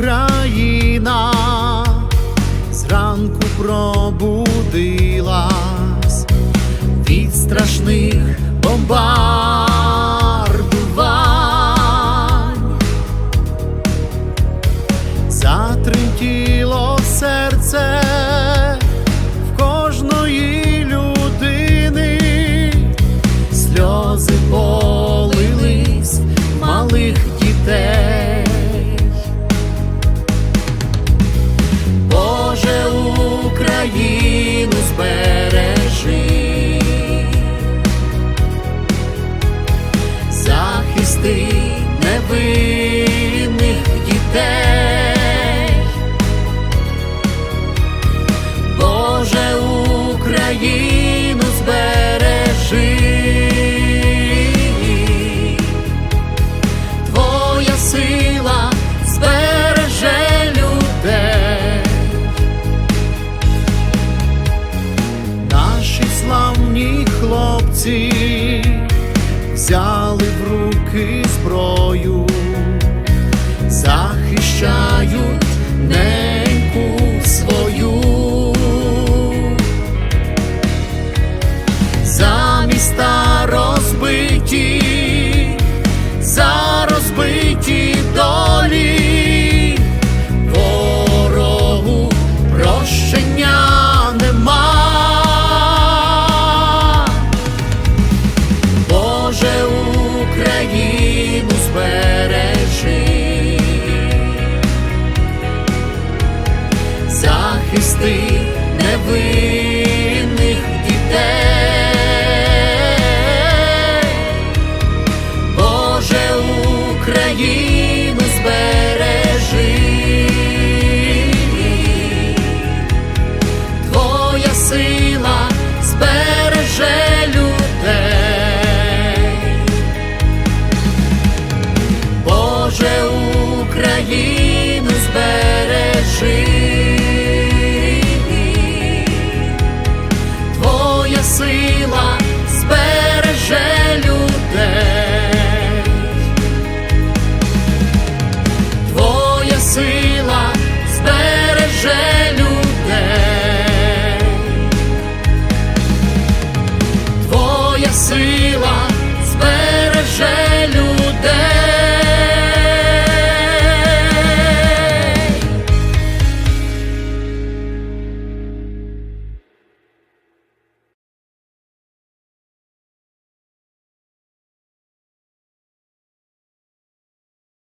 Україна зранку пробудилась від страшних бомбардувань, затремтіло серце в кожної людини, сльози полились малих дітей. Хлопці взяли країну збережи, твоя сила збереже людей, Боже Україну збережи, твоя сила.